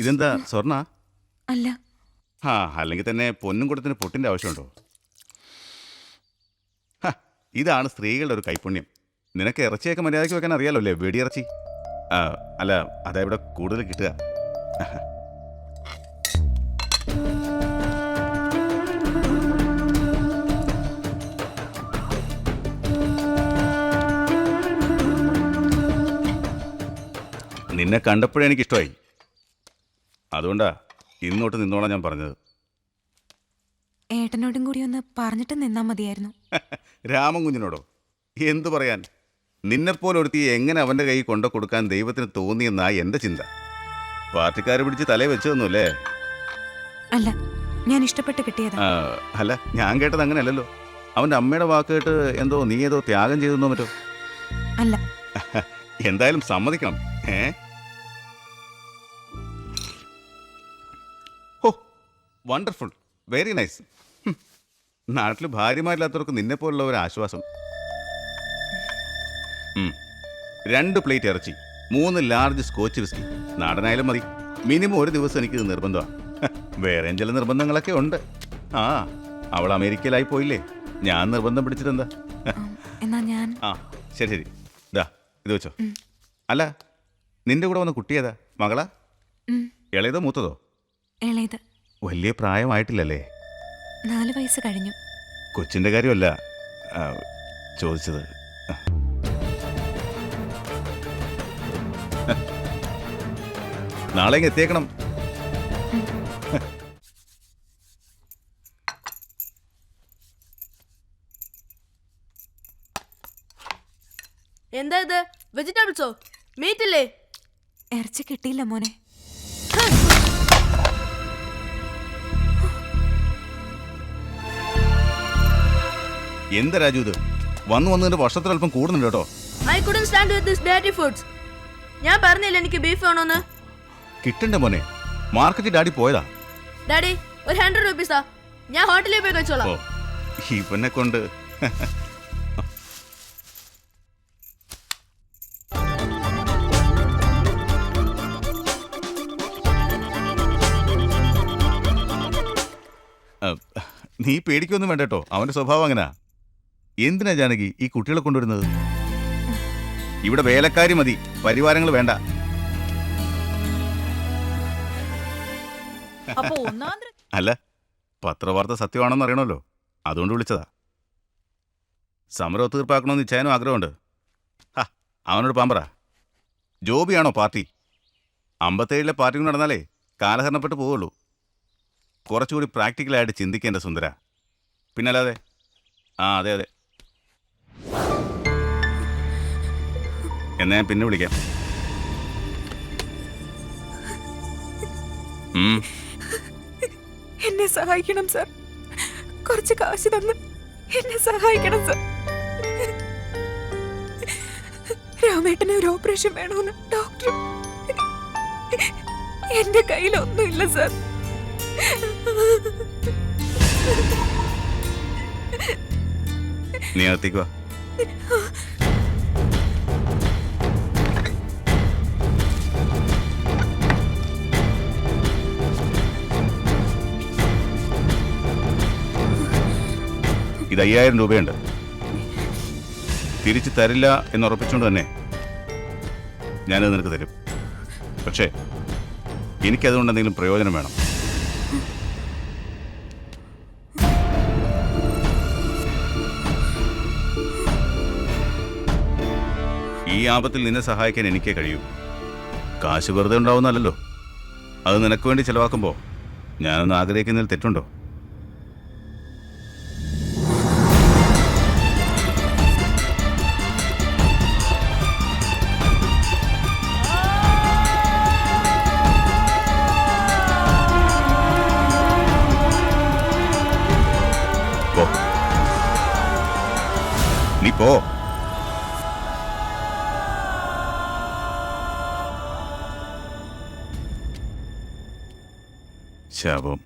ഇതെന്താ സ്വർണ അല്ല. ആ അല്ലെങ്കിൽ തന്നെ പൊന്നും കൊടുത്തിന് പൊട്ടിന്റെ ആവശ്യമുണ്ടോ? ഇതാണ് സ്ത്രീകളുടെ ഒരു കൈപുണ്യം. നിനക്ക് ഇറച്ചിയൊക്കെ മര്യാദയ്ക്ക് വെക്കാൻ അറിയാലോ അല്ലേ വെടിയിറച്ചി? അല്ല അതാ ഇവിടെ കൂടുതൽ കിട്ടുക. നിന്നെ കണ്ടപ്പോഴേ എനിക്കിഷ്ടമായി. അതുകൊണ്ടാ ഇന്നോട്ട് നിന്നോളാം ഞാൻ പറഞ്ഞത്. ഏട്ടനോടും കൂടി ഒന്ന് പറഞ്ഞിട്ട് നിന്നാ മതിയായിരുന്നു. രാമൻകുഞ്ഞിനോടോ എന്തു പറയാൻ? നിന്നെപ്പോലെ ഒരുത്തി എങ്ങനെ അവന്റെ കൈ കൊണ്ടു കൊടുക്കാൻ ദൈവത്തിന് തോന്നിയെന്നാ എന്റെ ചിന്ത. പാർട്ടിക്കാരെ പിടിച്ച് തലേ വെച്ചതൊന്നുമല്ലേ? അല്ല ഞാൻ ഇഷ്ടപ്പെട്ട് കിട്ടിയത്. അല്ല ഞാൻ കേട്ടത് അങ്ങനെയല്ലല്ലോ. അവന്റെ അമ്മയുടെ വാക്ക് കേട്ട് എന്തോ നീ ഏതോ ത്യാഗം ചെയ്തെന്നോ മറ്റോ? അല്ല. എന്തായാലും സമ്മതിക്കണം. ഏ? വണ്ടർഫുൾ വെരി നൈസ് നാട്ടിൽ ഭാര്യമാരില്ലാത്തവർക്ക് നിന്നെ പോലുള്ള ഒരു ആശ്വാസം. രണ്ട് പ്ലേറ്റ് ഇറച്ചി മൂന്ന് ലാർജ് സ്കോച്ച് വിസ്കി നാടനായാലും മതി. മിനിമം ഒരു ദിവസം എനിക്ക് നിർബന്ധമാണ് വേറെ ചില നിർബന്ധങ്ങളൊക്കെ ഉണ്ട്. ആ അവൾ അമേരിക്കയിലായി പോയില്ലേ? ഞാൻ നിർബന്ധം പിടിച്ചിട്ടെന്താ? എന്നാ ഞാൻ? ആ ശരി ശരി. ഇതാ ഇത് വെച്ചോ. അല്ല നിന്റെ കൂടെ വന്ന കുട്ടിയേതാ മകളാ? ഇളയതോ മൂത്തതോ? ഇളയത്. വലിയ പ്രായമായിട്ടില്ലല്ലേ? നാല് വയസ്സ് കഴിഞ്ഞു. കൊച്ചിന്റെ കാര്യമല്ല ആ, ചോദിച്ചത്. നാളെ ഇങ്ങ് എത്തിയേക്കണം. എന്താ ഇത്? വെജിറ്റബിൾസോ? മീറ്റ് ഇല്ലേ ഇറച്ചി കിട്ടിയില്ല മോനെ. എന്താ രാജു ഇത്? വന്നു വന്നതിന്റെ വർഷത്തിൽ അല്പം കൂടുന്നുണ്ട് കേട്ടോ. I couldn't stand with this deity foods ഞാൻ പറഞ്ഞില്ല എനിക്ക് ബീഫ് വേണോന്ന്? കിട്ടണ്ട മോനെ? മാർക്കറ്റിൽ ഡാഡി പോയതാ. ഡാഡി ഒരു ഹൺഡ്രഡ് റുപ്പീസാ ഞാൻ ഹോട്ടലിൽ പോയി കഴിച്ചോളാം. ഓ ഇവനെ കൊണ്ട്. നീ പേടിക്കൊന്നും വേണ്ട കേട്ടോ. അവന്റെ സ്വഭാവം അങ്ങനാ. എന്തിനാ ജാനകി ഈ കുട്ടികളെ കൊണ്ടുവരുന്നത്? ഇവിടെ വേലക്കാരി മതി പരിവാരങ്ങൾ വേണ്ട. അല്ല പത്രവാർത്ത സത്യമാണെന്ന് അറിയണമല്ലോ. അതുകൊണ്ട് വിളിച്ചതാ. സമരം തീർപ്പാക്കണമെന്ന് ഇച്ഛാനും ആഗ്രഹമുണ്ട്. അവനോട് പാമ്പറ. ജോബിയാണോ പാർട്ടി? അമ്പത്തേഴിലെ പാർട്ടി കൊണ്ട് നടന്നാലേ കാലഹരണപ്പെട്ട് പോവുള്ളൂ. കുറച്ചുകൂടി പ്രാക്ടിക്കലായിട്ട് ചിന്തിക്കേണ്ട സുന്ദര. പിന്നല്ലാതെ ആ അതെ അതെ. എന്നാ ഞാൻ പിന്നെ വിളിക്കാം. എന്നെ സഹായിക്കണം സർ. കുറച്ച് കാശ് തന്ന് എന്നെ സഹായിക്കണം സർ. രാമേട്ടന് ഒരു ഓപ്പറേഷൻ വേണമെന്ന് ഡോക്ടർ എന്റെ കയ്യിലൊന്നുമില്ല സർ. നീ അകത്തേക്ക് വാ. ഇത് അയ്യായിരം രൂപയുണ്ട്. തിരിച്ചു തരില്ല എന്ന് ഉറപ്പിച്ചുകൊണ്ട് തന്നെ ഞാനത് നിനക്ക് തരും. പക്ഷേ എനിക്കതുകൊണ്ട് എന്തെങ്കിലും പ്രയോജനം വേണം. ഈ ആപത്തിൽ നിന്നെ സഹായിക്കാൻ എനിക്കേ കഴിയൂ. കാശ് വെറുതെ ഉണ്ടാവുന്നല്ലോ അത് നിനക്ക് വേണ്ടി ചിലവാക്കുമ്പോൾ ഞാനൊന്ന് ആഗ്രഹിക്കുന്നതിൽ തെറ്റുണ്ടോ? പോ ശാപം